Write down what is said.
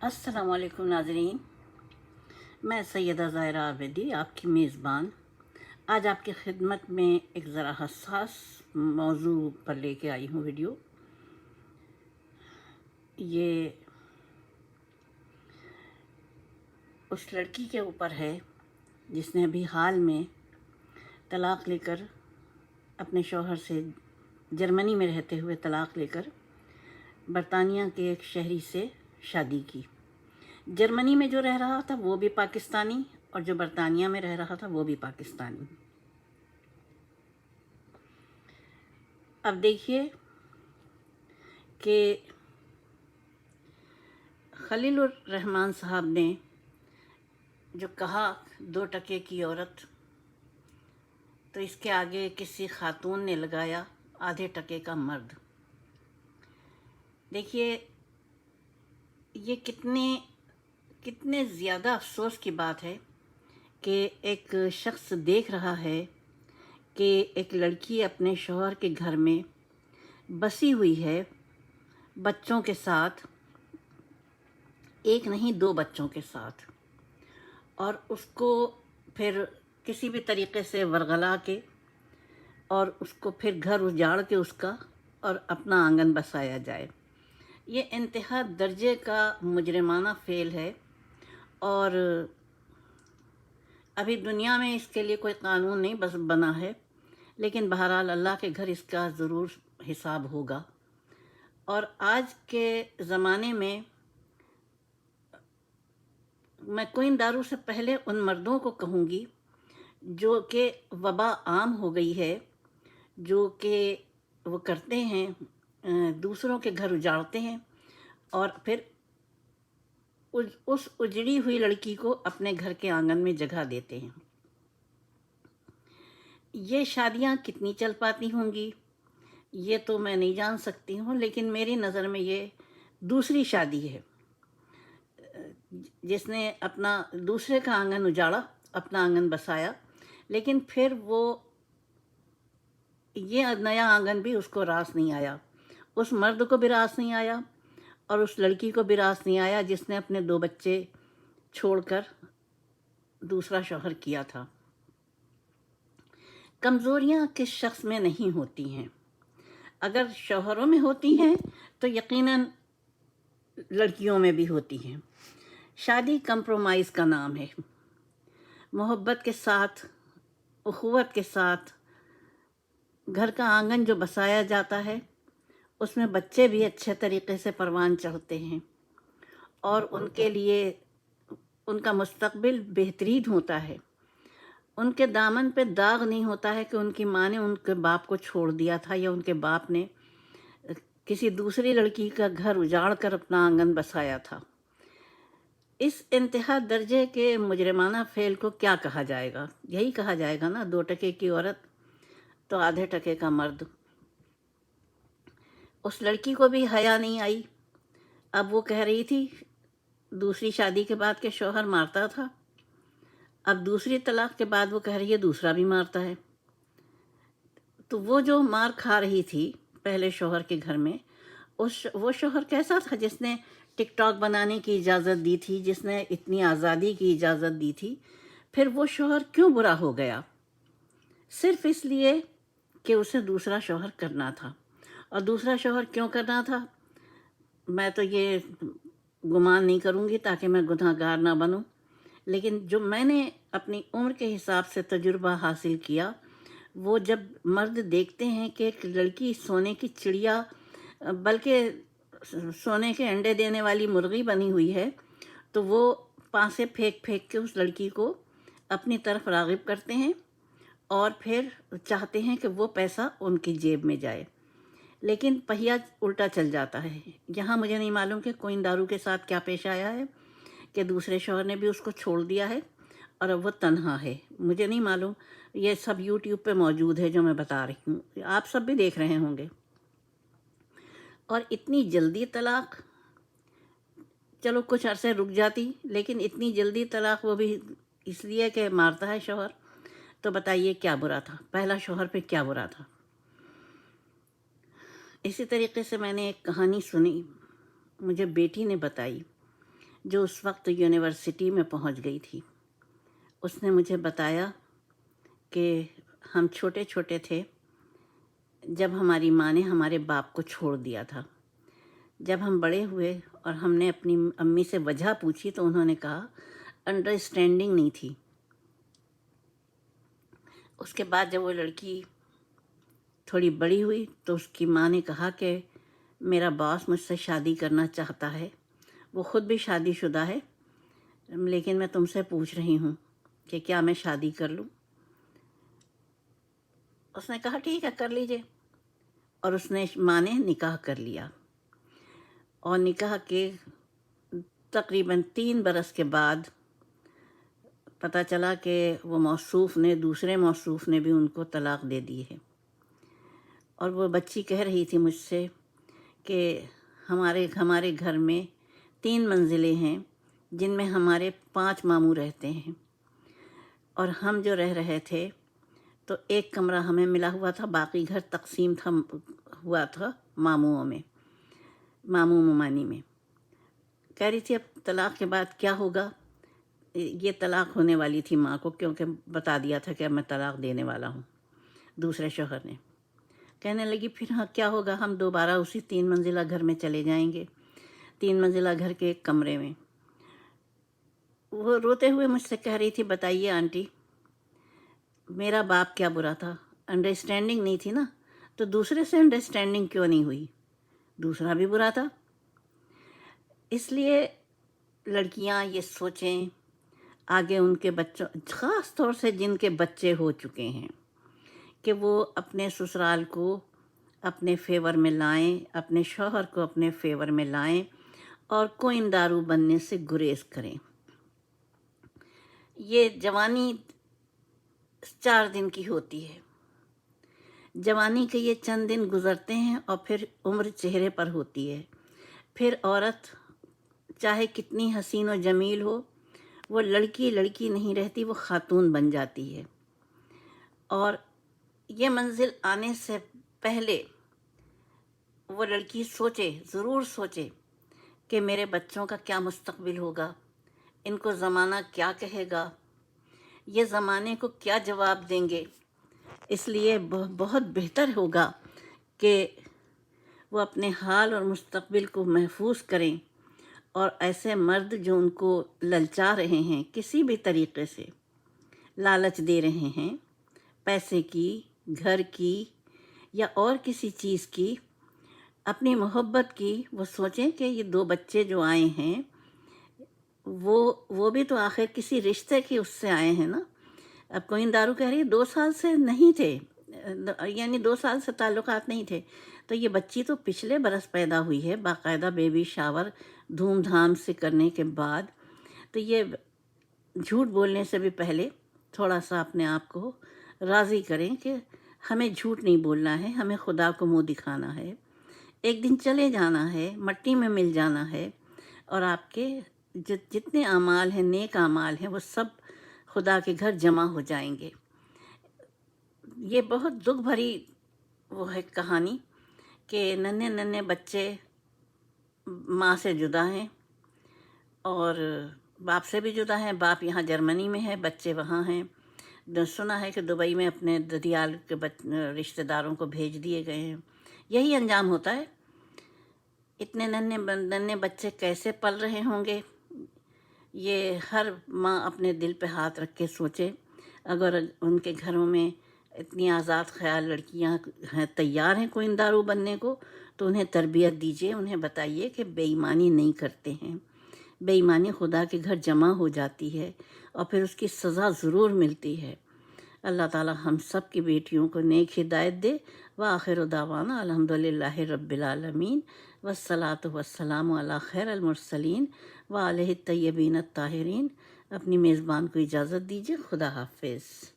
السلام علیکم ناظرین۔ میں سیدہ ظاہرہ آبیدی آپ کی میزبان۔ آج آپ کی خدمت میں ایک ذرا حساس موضوع پر لے کے آئی ہوں ویڈیو۔ یہ اس لڑکی کے اوپر ہے جس نے ابھی حال میں طلاق لے کر اپنے شوہر سے جرمنی میں رہتے ہوئے طلاق لے کر برطانیہ کے ایک شہری سے شادی کی۔ جرمنی میں جو رہ رہا تھا وہ بھی پاکستانی اور جو برطانیہ میں رہ رہا تھا وہ بھی پاکستانی۔ اب دیکھیے کہ خلیل الرحمان صاحب نے جو کہا دو ٹکے کی عورت، تو اس کے آگے کسی خاتون نے لگایا آدھے ٹکے کا مرد۔ دیکھیے یہ کتنے کتنے زیادہ افسوس کی بات ہے کہ ایک شخص دیکھ رہا ہے کہ ایک لڑکی اپنے شوہر کے گھر میں بسی ہوئی ہے بچوں کے ساتھ، ایک نہیں، دو بچوں کے ساتھ، اور اس کو پھر کسی بھی طریقے سے ورغلا کے اور اس کو پھر گھر اجاڑ کے اس کا اور اپنا آنگن بسایا جائے۔ یہ انتہا درجے کا مجرمانہ فعل ہے اور ابھی دنیا میں اس کے لیے کوئی قانون نہیں بس بنا ہے، لیکن بہرحال اللہ کے گھر اس کا ضرور حساب ہوگا۔ اور آج کے زمانے میں میں کوئن دارو سے پہلے ان مردوں کو کہوں گی جو کہ وبا عام ہو گئی ہے، جو کہ وہ کرتے ہیں دوسروں کے گھر اجاڑتے ہیں اور پھر اس اجڑی ہوئی لڑکی کو اپنے گھر کے آنگن میں جگہ دیتے ہیں۔ یہ شادیاں کتنی چل پاتی ہوں گی؟ یہ تو میں نہیں جان سکتی ہوں، لیکن میری نظر میں یہ دوسری شادی ہے۔ جس نے اپنا دوسرے کا آنگن اجاڑا، اپنا آنگن بسایا، لیکن پھر وہ یہ نیا آنگن بھی اس کو راس نہیں آیا۔ اس مرد کو بھی راس نہیں آیا اور اس لڑکی کو بھی راس نہیں آیا جس نے اپنے دو بچے چھوڑ کر دوسرا شوہر کیا تھا۔ کمزوریاں کس شخص میں نہیں ہوتی ہیں۔ اگر شوہروں میں ہوتی ہیں تو یقیناً لڑکیوں میں بھی ہوتی ہیں۔ شادی کمپرومائز کا نام ہے۔ محبت کے ساتھ، اخوت کے ساتھ، گھر کا آنگن جو بسایا جاتا ہے اس میں بچے بھی اچھے طریقے سے پروان چڑھتے ہیں اور ان کے لیے ان کا مستقبل بہترین ہوتا ہے۔ ان کے دامن پہ داغ نہیں ہوتا ہے کہ ان کی ماں نے ان کے باپ کو چھوڑ دیا تھا یا ان کے باپ نے کسی دوسری لڑکی کا گھر اجاڑ کر اپنا آنگن بسایا تھا۔ اس انتہا درجے کے مجرمانہ فعل کو کیا کہا جائے گا؟ یہی کہا جائے گا نا، دو ٹکے کی عورت تو آدھے ٹکے کا مرد۔ اس لڑکی کو بھی حیا نہیں آئی۔ اب وہ کہہ رہی تھی، دوسری شادی کے بعد کے شوہر مارتا تھا۔ اب دوسری طلاق کے بعد وہ کہہ رہی ہے، دوسرا بھی مارتا ہے۔ تو وہ جو مار کھا رہی تھی پہلے شوہر کے گھر میں، اس وہ شوہر کیسا تھا جس نے ٹک ٹاک بنانے کی اجازت دی تھی، جس نے اتنی آزادی کی اجازت دی تھی، پھر وہ شوہر کیوں برا ہو گیا؟ صرف اس لیے کہ اسے دوسرا شوہر کرنا تھا۔ اور دوسرا شوہر کیوں کرنا تھا؟ میں تو یہ گمان نہیں کروں گی تاکہ میں گناہ گار نہ بنوں۔ لیکن جو میں نے اپنی عمر کے حساب سے تجربہ حاصل کیا، وہ جب مرد دیکھتے ہیں کہ ایک لڑکی سونے کی چڑیا، بلکہ سونے کے انڈے دینے والی مرغی بنی ہوئی ہے، تو وہ پانسے پھینک پھینک کے اس لڑکی کو اپنی طرف راغب کرتے ہیں اور پھر چاہتے ہیں کہ وہ پیسہ ان کی جیب میں جائے۔ لیکن پہیا الٹا چل جاتا ہے۔ یہاں مجھے نہیں معلوم کہ کوئن دارو کے ساتھ کیا پیش آیا ہے، کہ دوسرے شوہر نے بھی اس کو چھوڑ دیا ہے اور اب وہ تنہا ہے۔ مجھے نہیں معلوم، یہ سب یوٹیوب پہ موجود ہے جو میں بتا رہی ہوں۔ آپ سب بھی دیکھ رہے ہوں گے۔ اور اتنی جلدی طلاق، چلو کچھ عرصے رک جاتی، لیکن اتنی جلدی طلاق وہ بھی اس لیے کہ مارتا ہے شوہر۔ تو بتائیے کیا برا تھا؟ پہلا شوہر پہ کیا برا تھا؟ اسی طریقے سے میں نے ایک کہانی سنی، مجھے بیٹی نے بتائی جو اس وقت یونیورسٹی میں پہنچ گئی تھی۔ اس نے مجھے بتایا کہ ہم چھوٹے چھوٹے تھے، جب ہماری ماں نے ہمارے باپ کو چھوڑ دیا تھا۔ جب ہم بڑے ہوئے اور ہم نے اپنی امی سے وجہ پوچھی تو انہوں نے کہا انڈرسٹینڈنگ نہیں تھی۔ اس کے بعد جب وہ لڑکی تھوڑی بڑی ہوئی تو اس کی ماں نے کہا کہ میرا باس مجھ سے شادی کرنا چاہتا ہے۔ وہ خود بھی شادی شدہ ہے، لیکن میں تم سے پوچھ رہی ہوں کہ کیا میں شادی کر لوں۔ اس نے کہا، ٹھیک ہے، کر لیجیے۔ اور اس نے ماں نے نکاح کر لیا۔ اور نکاح کے تقریباً تین برس کے بعد پتہ چلا کہ وہ موصوف نے، دوسرے موصوف نے بھی ان کو طلاق دے دی ہے۔ اور وہ بچی کہہ رہی تھی مجھ سے کہ ہمارے ہمارے گھر میں تین منزلیں ہیں جن میں ہمارے پانچ ماموں رہتے ہیں۔ اور ہم جو رہ رہے تھے تو ایک کمرہ ہمیں ملا ہوا تھا، باقی گھر تقسیم تھا، ہوا تھا ماموں میں، ماموں ممانی میں۔ کہہ رہی تھی، اب طلاق کے بعد کیا ہوگا؟ یہ طلاق ہونے والی تھی ماں کو، کیونکہ بتا دیا تھا کہ اب میں طلاق دینے والا ہوں۔ دوسرے شوہر نے۔ کہنے لگی، پھر ہاں کیا ہوگا؟ ہم دوبارہ اسی تین منزلہ گھر میں چلے جائیں گے، تین منزلہ گھر کے ایک کمرے میں۔ وہ روتے ہوئے مجھ سے کہہ رہی تھی، بتائیے آنٹی، میرا باپ کیا برا تھا؟ انڈرسٹینڈنگ نہیں تھی نا؟ تو دوسرے سے انڈرسٹینڈنگ کیوں نہیں ہوئی؟ دوسرا بھی برا تھا۔ اس لیے لڑکیاں یہ سوچیں، آگے ان کے بچوں، خاص طور سے جن کے بچے ہو چکے ہیں۔ کہ وہ اپنے سسرال کو اپنے فیور میں لائیں، اپنے شوہر کو اپنے فیور میں لائیں اور کوئن دارو بننے سے گریز کریں۔ یہ جوانی چار دن کی ہوتی ہے۔ جوانی کے یہ چند دن گزرتے ہیں اور پھر عمر چہرے پر ہوتی ہے۔ پھر عورت چاہے کتنی حسین و جمیل ہو، وہ لڑکی لڑکی نہیں رہتی، وہ خاتون بن جاتی ہے۔ اور یہ منزل آنے سے پہلے وہ لڑکی سوچے، ضرور سوچے کہ میرے بچوں کا کیا مستقبل ہوگا، ان کو زمانہ کیا کہے گا، یہ زمانے کو کیا جواب دیں گے۔ اس لیے بہت بہتر ہوگا کہ وہ اپنے حال اور مستقبل کو محفوظ کریں اور ایسے مرد جو ان کو للچا رہے ہیں کسی بھی طریقے سے، لالچ دے رہے ہیں، پیسے کی گھر کی یا اور کسی چیز کی، اپنی محبت کی، وہ سوچیں کہ یہ دو بچے جو آئے ہیں، وہ وہ بھی تو آخر کسی رشتے کی اس سے آئے ہیں نا؟ اب کوئی دارو کہہ رہی ہے، دو سال سے نہیں تھے یعنی دو سال سے تعلقات نہیں تھے۔ تو یہ بچی تو پچھلے برس پیدا ہوئی ہے، باقاعدہ بیبی شاور دھوم دھام سے کرنے کے بعد۔ تو یہ جھوٹ بولنے سے بھی پہلے تھوڑا سا اپنے آپ کو راضی کریں کہ ہمیں جھوٹ نہیں بولنا ہے، ہمیں خدا کو منہ دکھانا ہے۔ ایک دن چلے جانا ہے، مٹی میں مل جانا ہے۔ اور آپ کے جتنے اعمال ہیں، نیک اعمال ہیں، وہ سب خدا کے گھر جمع ہو جائیں گے۔ یہ بہت دکھ بھری وہ ہے کہانی کہ ننے ننے بچے ماں سے جدا ہیں اور باپ سے بھی جدا ہیں۔ باپ یہاں جرمنی میں ہے، بچے وہاں ہیں۔ سنا ہے کہ دبئی میں اپنے ددیال کے رشتہ داروں کو بھیج دیے گئے ہیں۔ یہی انجام ہوتا ہے۔ اتنے ننے ننے بچے کیسے پل رہے ہوں گے؟ یہ ہر ماں اپنے دل پہ ہاتھ رکھ کے سوچے۔ اگر ان کے گھروں میں اتنی آزاد خیال لڑکیاں ہیں، تیار ہیں کوئی دارو بننے کو، تو انہیں تربیت دیجیے انہیں بتائیے کہ بے ایمانی نہیں کرتے ہیں۔ بے ایمانی خدا کے گھر جمع ہو جاتی ہے اور پھر اس کی سزا ضرور ملتی ہے۔ اللہ تعالی ہم سب کی بیٹیوں کو نیک ہدایت دے۔ و آخر داوانہ الحمد للہ رب العالمین۔ وسلاۃ وسلام علی خیر المرسلین۔ و علیہ طیبین الطاہرین۔ اپنی میزبان کو اجازت دیجیے، خدا حافظ۔